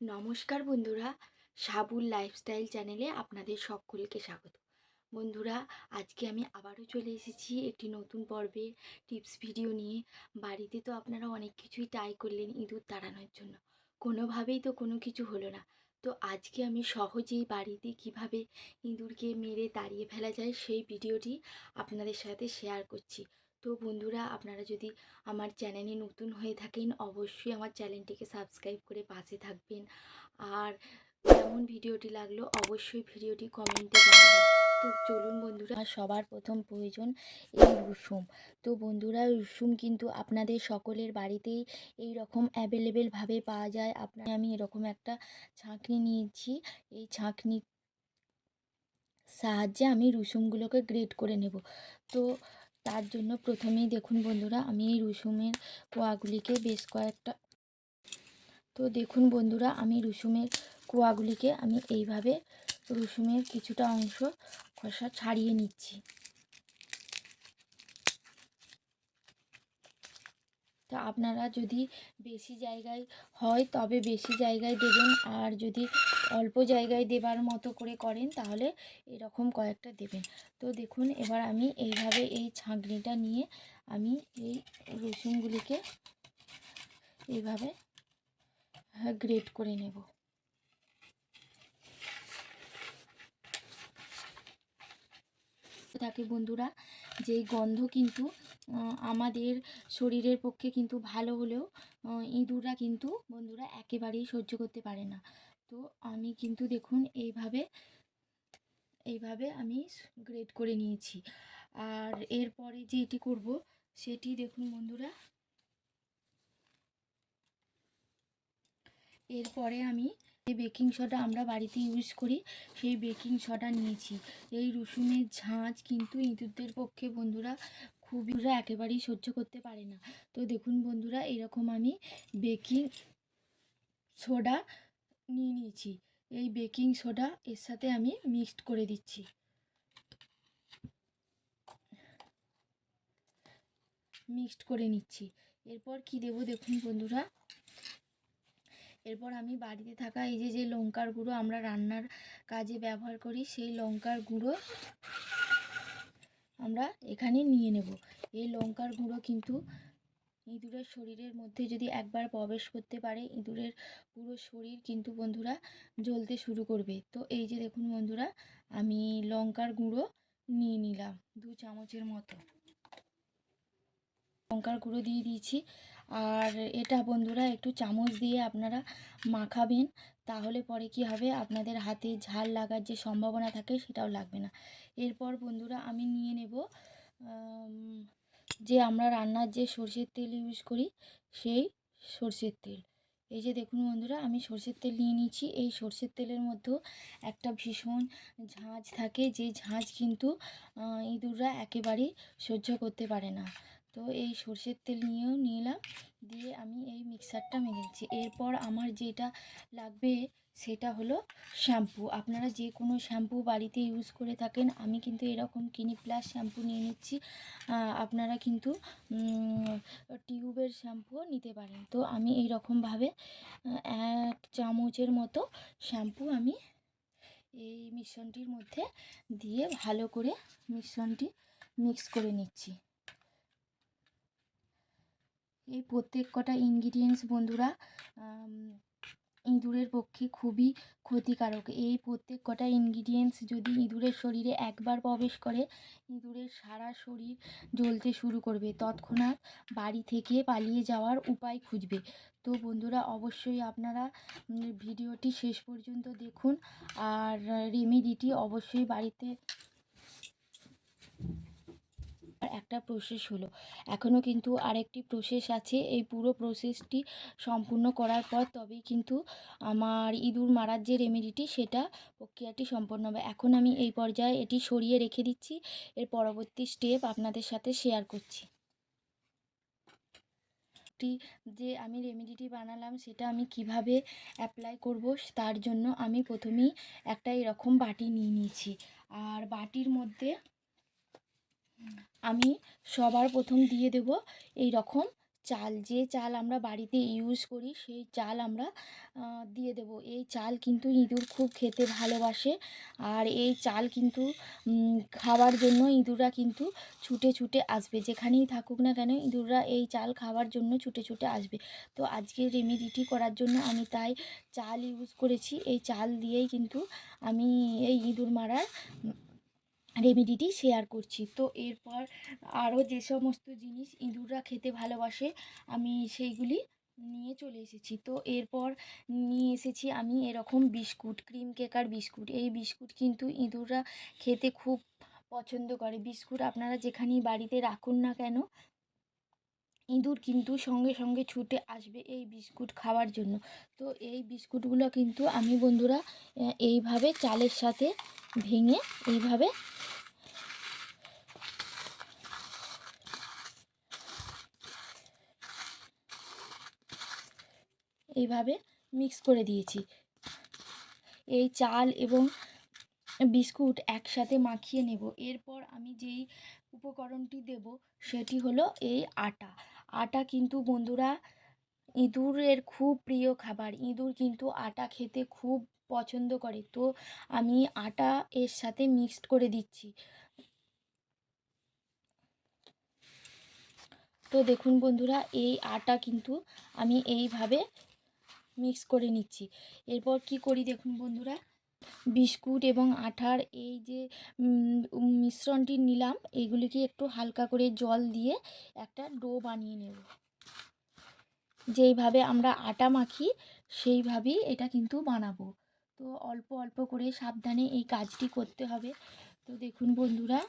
নমস্কার বন্ধুরা, সাবুল লাইফস্টাইল চ্যানেলে আপনাদের সকলকে স্বাগত। বন্ধুরা, আজকে আমি আবারও চলে এসেছি একটি নতুন পর্বে টিপস ভিডিও নিয়ে। বাড়িতে তো আপনারা অনেক কিছুই ট্রাই করলেন ইঁদুর তাড়ানোর জন্য। কোনোভাবেই তো কোনো কিছু হলো না। তো আজকে আমি সহজেই বাড়িতে কীভাবে ইঁদুরকে মেরে তাড়িয়ে ফেলা যায় সেই ভিডিওটি আপনাদের সাথে শেয়ার করছি। তো বন্ধুরা, আপনারা যদি আমার চ্যানেলে নতুন হয়ে থাকেন, অবশ্যই আমার চ্যানেলটিকে সাবস্ক্রাইব করে পাশে থাকবেন। আর কেমন ভিডিওটি লাগল, অবশ্যই ভিডিওটি কমেন্টে জানাবেন। তো চলুন বন্ধুরা সবার প্রথম প্রয়োজন এই রসুন। তো বন্ধুরা, রসুন কিন্তু আপনাদের সকলের বাড়িতেই এই রকম অ্যাভেলেবেলভাবে পাওয়া যায়। আপনার আমি এরকম একটা ছাঁকনি নিয়েছি। এই ছাঁকনির সাহায্যে আমি রসুনগুলোকে গ্রেট করে নেব। তো তার জন্য প্রথমেই দেখুন বন্ধুরা, আমি এই রসুনের কোয়াগুলিকে বেশ কয়েকটা তো দেখুন বন্ধুরা, আমি রসুনের কোয়াগুলিকে আমি এইভাবে রসুনের কিছুটা অংশ খসা ছাড়িয়ে নিচ্ছি। তা আপনারা যদি বেশি জায়গায় হয় তবে বেশি জায়গায় দেবেন, আর যদি অল্প জায়গায় দেবার মতো করে করেন, তাহলে এরকম কয়েকটা দেবেন। তো দেখুন, এবার আমি এইভাবে এই ছাঁকনিটা নিয়ে আমি এই রসুনগুলিকে এইভাবে গ্রেট করে নেব। থাকে বন্ধুরা, যেই গন্ধ কিন্তু আমাদের শরীরের পক্ষে কিন্তু ভালো হলেও ইঁদুররা কিন্তু বন্ধুরা একেবারেই সহ্য করতে পারে না। তো আমি কিন্তু দেখুন এইভাবে এইভাবে আমি গ্রেড করে নিয়েছি। আর এরপরে যে এটি করব, সেটি দেখুন বন্ধুরা। এরপরে আমি যে বেকিং সোডা আমরা বাড়িতে ইউজ করি, সেই বেকিং সোডা নিয়েছি। এই রসুনের ঝাঁজ কিন্তু ইঁদুরদের পক্ষে বন্ধুরা খুবই একেবারেই সহ্য করতে পারে না। তো দেখুন বন্ধুরা, এরকম আমি বেকিং সোডা নিয়ে নিয়েছি। এই বেকিং সোডা এর সাথে আমি মিক্সড করে দিচ্ছি। মিক্সড করে নিচ্ছি। এরপর কি দেব দেখুন বন্ধুরা? এরপর আমি বাড়িতে থাকা এই যে যে লঙ্কার গুঁড়ো আমরা রান্নার কাজে ব্যবহার করি, সেই লঙ্কার গুঁড়ো আমরা এখানে নিয়ে নেব। এই লঙ্কার গুঁড়ো কিন্তু ইঁদুরের শরীরের মধ্যে যদি একবার প্রবেশ করতে পারে, ইঁদুরের পুরো শরীর কিন্তু বন্ধুরা জ্বলতে শুরু করবে। তো এই যে দেখুন বন্ধুরা, আমি লঙ্কার গুঁড়ো নিয়ে নিলাম দু চামচের মতো। লঙ্কার গুঁড়ো দিয়ে দিয়েছি। আর এটা বন্ধুরা একটু চামচ দিয়ে আপনারা মাখাবেন, তাহলে পরে কি হবে, আপনাদের হাতে ঝাল লাগার যে সম্ভাবনা থাকে সেটাও লাগবে না। এরপর বন্ধুরা আমি নিয়ে নেব যে আমরা রান্নার যে সর্ষের তেল ইউজ করি, সেই সর্ষের তেল। এই যে দেখুন বন্ধুরা, আমি সর্ষের তেল নিয়ে নিয়েছি। এই সর্ষের তেলের মধ্যেও একটা ভীষণ ঝাঁঝ থাকে। যে ঝাঁঝ কিন্তু ইঁদুররা একেবারেই সহ্য করতে পারে না। তো এই সর্ষের তেল নিয়েও নিলাম। দিয়ে আমি এই মিক্সারটা মেখেছি এরপর আমার যেটা লাগবে সেটা হলো শ্যাম্পু। আপনারা যে কোনো শ্যাম্পু বাড়িতে ইউজ করে থাকেন, আমি কিন্তু এরকম কিনি প্লাস শ্যাম্পু নিয়ে নিচ্ছি। আপনারা কিন্তু টিউবের শ্যাম্পুও নিতে পারেন। তো আমি এই রকমভাবে এক চামচের মতো শ্যাম্পু আমি এই মিশ্রণটির মধ্যে দিয়ে ভালো করে মিশ্রণটি মিক্স করে নিচ্ছি। এই প্রত্যেক কটা ইনগ্রিডিয়েন্টস বন্ধুরা ইঁদুরের পক্ষে খুবই ক্ষতিকারক। এই প্রত্যেক কটা ইনগ্রিডিয়েন্টস যদি ইঁদুরের শরীরে একবার প্রবেশ করে, ইঁদুরের সারা শরীর জ্বলতে শুরু করবে। তৎক্ষণাৎ বাড়ি থেকে পালিয়ে যাওয়ার উপায় খুঁজবে। তো বন্ধুরা, অবশ্যই আপনারা ভিডিওটি শেষ পর্যন্ত দেখুন। আর রেমিডিটি অবশ্যই বাড়িতে একটা প্রসেস হলো। এখনও কিন্তু আরেকটি প্রসেস আছে। এই পুরো প্রসেসটি সম্পূর্ণ করার পর তবেই কিন্তু আমার ইঁদুর মারার যে রেমেডিটি সেটা প্রক্রিয়াটি সম্পন্ন হবে। এখন আমি এই পর্যায়ে এটি সরিয়ে রেখে দিচ্ছি। এর পরবর্তী স্টেপ আপনাদের সাথে শেয়ার করছি। যে আমি রেমেডিটি বানালাম, সেটা আমি কীভাবে অ্যাপ্লাই করব, তার জন্য আমি প্রথমেই একটা এরকম বাটি নিয়ে নিয়েছি। আর বাটির মধ্যে আমি সবার প্রথম দিয়ে দেব এই রকম চাল। যে চাল আমরা বাড়িতে ইউজ করি, সেই চাল আমরা দিয়ে দেবো। এই চাল কিন্তু ইঁদুর খুব খেতে ভালোবাসে আর এই চাল কিন্তু খাওয়ার জন্য ইঁদুররা কিন্তু ছুটে ছুটে আসবে। যেখানেই থাকুক না কেন ইঁদুররা এই চাল খাওয়ার জন্য ছুটে ছুটে আসবে। তো আজকে রেমেডিটি করার জন্য আমি তাই চাল ইউজ করেছি। এই চাল দিয়েই কিন্তু আমি এই ইঁদুর মারার রেমেডিটি শেয়ার করছি। তো এরপর আরও যে সমস্ত জিনিস ইঁদুররা খেতে ভালোবাসে, আমি সেইগুলি নিয়ে চলে এসেছি। তো এরপর নিয়ে এসেছি আমি এরকম বিস্কুট ক্রিম কেকার বিস্কুট। এই বিস্কুট কিন্তু ইঁদুররা খেতে খুব পছন্দ করে। বিস্কুট আপনারা যেখানেই বাড়িতে রাখুন না কেন, ইঁদুর কিন্তু সঙ্গে সঙ্গে ছুটে আসবে এই বিস্কুট খাওয়ার জন্য। তো এই বিস্কুটগুলো কিন্তু আমি বন্ধুরা এইভাবে চালের সাথে ভেঙে এইভাবে এইভাবে মিক্স করে দিয়েছি। এই চাল এবং বিস্কুট একসাথে মাখিয়ে নেব। এরপর আমি যেই উপকরণটি দেব সেটি হলো এই আটা। আটা কিন্তু বন্ধুরা ইঁদুরের খুব প্রিয় খাবার। ইঁদুর কিন্তু আটা খেতে খুব পছন্দ করে। তো আমি আটা এর সাথে মিক্সড করে দিচ্ছি। তো দেখুন বন্ধুরা, এই আটা কিন্তু আমি এইভাবে মিক্স করে নিচ্ছি। এরপর কি করি দেখুন বন্ধুরা? বিস্কুট এবং আটার এই যে মিশ্রণটি নিলাম। এইগুলিকে একটু হালকা করে জল দিয়ে একটা ডো বানিয়ে নেব। যেইভাবে আমরা আটা মাখি, সেইভাবেই এটা কিন্তু বানাবো। তো অল্প অল্প করে সাবধানে এই কাজটি করতে হবে। তো দেখুন বন্ধুরা,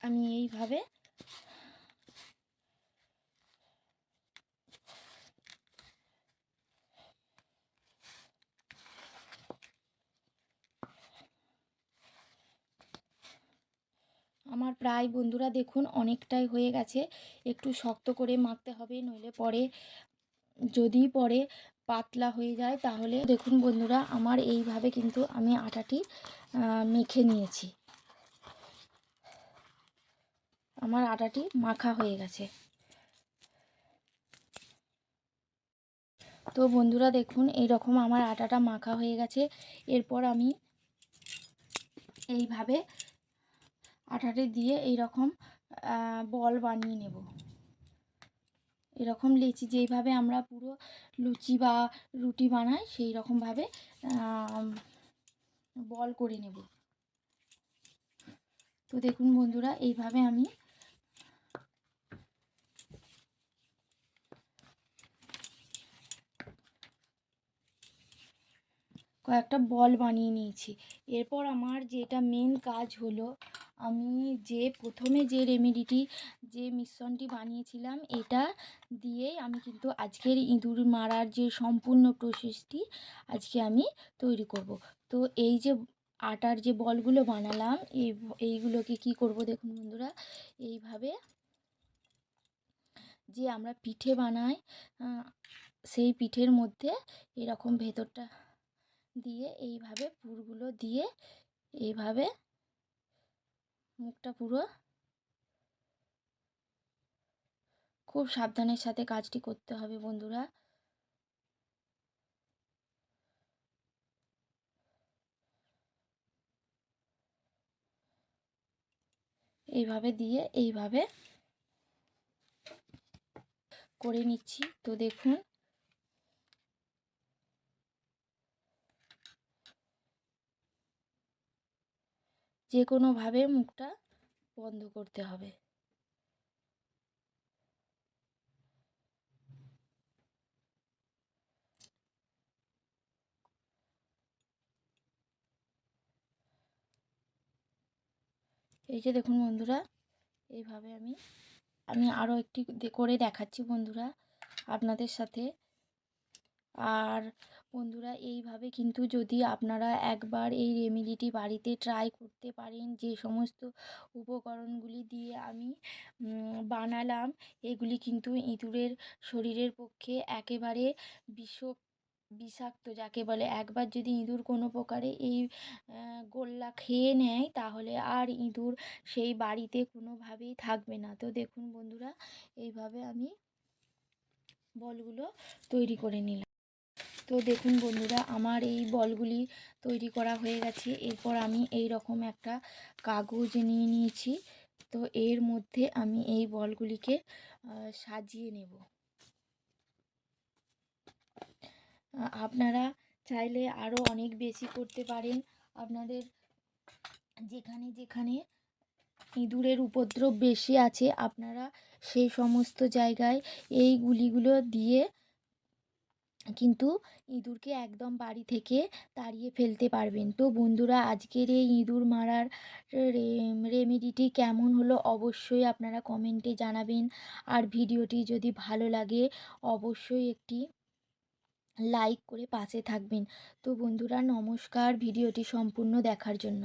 আমি এইভাবে আমার প্রায় বন্ধুরা দেখুন অনেকটাই হয়ে গেছে। একটু শক্ত করে মাখতে হবে, নইলে পরে যদি পরে পাতলা হয়ে যায় তাহলে দেখুন বন্ধুরা আমার এইভাবে কিন্তু আমি আটাটি মেখে নিয়েছি। আমার আটাটি মাখা হয়ে গেছে। তো বন্ধুরা দেখুন এই রকম আমার আটাটা মাখা হয়ে গেছে। এরপর আমি এইভাবে আটাটি দিয়ে এই রকম বল বানিয়ে নেব। এরকম লেচি যেইভাবে আমরা পুরো লুচি বা রুটি বানাই সেই রকমভাবে বল করে নেব। তো দেখুন বন্ধুরা, এইভাবে আমি কয়েকটা বল বানিয়ে নিয়েছি। এরপর আমার যেটা মেন কাজ হলো আমি যে প্রথমে যে রেমেডিটি যে মিশ্রণটি বানিয়েছিলাম, এটা দিয়েই আমি কিন্তু আজকের ইঁদুর মারার যে সম্পূর্ণ প্রসেসটি আজকে আমি তৈরি করব। তো এই যে আটার যে বলগুলো বানালাম, এই এইগুলোকে কি করব দেখুন বন্ধুরা, এইভাবে যে আমরা পিঠে বানাই সেই পিঠের মধ্যে এরকম ভেতরটা দিয়ে এইভাবে পুরগুলো দিয়ে এইভাবে মুখটা পুরো। খুব সাবধানের সাথে কাজটি করতে হবে বন্ধুরা। এইভাবে দিয়ে এইভাবে করে নিচ্ছি। তো দেখুন যে কোনোভাবে মুখটা বন্ধ করতে হবে। এই যে দেখুন বন্ধুরা এইভাবে আমি আমি আরও একটি করে দেখাচ্ছি বন্ধুরা আপনাদের সাথে। আর বন্ধুরা, এইভাবে কিন্তু যদি আপনারা একবার এই রেমেডিটি বাড়িতে ট্রাই করতে পারেন, যে সমস্ত উপকরণগুলি দিয়ে আমি বানালাম, এগুলি কিন্তু ইঁদুরের শরীরের পক্ষে একেবারে বিষ, বিষাক্ত, যাকে বলে। একবার যদি ইঁদুর কোনো প্রকারে এই গোল্লা খেয়ে নেয়, তাহলে আর ইঁদুর সেই বাড়িতে কোনোভাবেই থাকবে না। তো দেখুন বন্ধুরা, এইভাবে আমি বলগুলো তৈরি করে নিলাম। তো দেখুন বন্ধুরা, আমার এই বলগুলি তৈরি করা হয়ে গেছে। এরপর আমি এই রকম একটা কাগজ নিয়ে নিয়েছি। তো এর মধ্যে আমি এই বলগুলিকে সাজিয়ে নেব। আপনারা চাইলে আরও অনেক বেশি করতে পারেন। আপনাদের যেখানে যেখানে ইঁদুরের উপদ্রব বেশি আছে, আপনারা সেই সমস্ত জায়গায় এই গুলিগুলো দিয়ে কিন্তু ইঁদুরকে একদম বাড়ি থেকে তাড়িয়ে ফেলতে পারবেন। তো বন্ধুরা, আজকের এই ইঁদুর মারার রেমেডিটি কেমন হলো অবশ্যই আপনারা কমেন্টে জানাবেন। আর ভিডিওটি যদি ভালো লাগে, অবশ্যই একটি লাইক করে পাশে থাকবেন। তো বন্ধুরা, নমস্কার। ভিডিওটি সম্পূর্ণ দেখার জন্য।